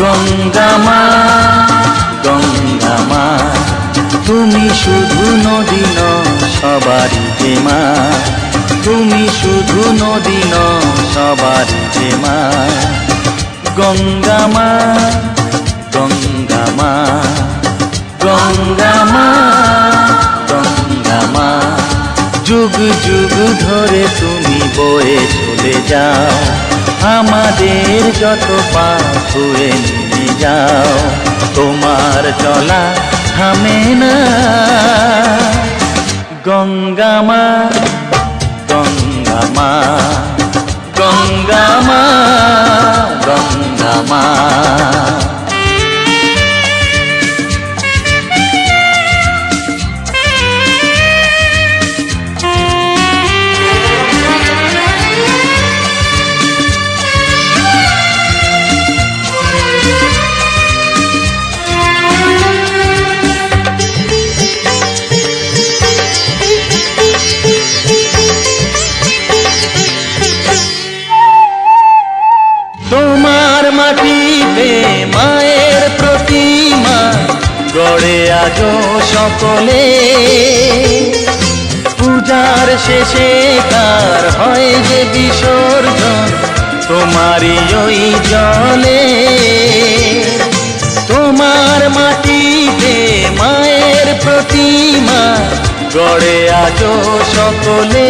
গঙ্গা মা গঙ্গা মা তুমি শুধু নদী ন সবারই যে মা তুমি শুধু নদী ন গঙ্গা মা গঙ্গা মা গঙ্গা মা গঙ্গা মা যুগ যুগ ধরে তুমি বয়ে চলে যাও। আমাদের যত পাপ ধুয়ে নিয়ে যাও তোমার চলা থামে না। গঙ্গা মা গঙ্গা মা। গড়ে আজো সকলে। পূজার শেষে কার হয় যে বিসর্জন? তোমারই ওই জলে। তোমার মাটিতে মায়ের প্রতিমা গড়ে আজো সকলে।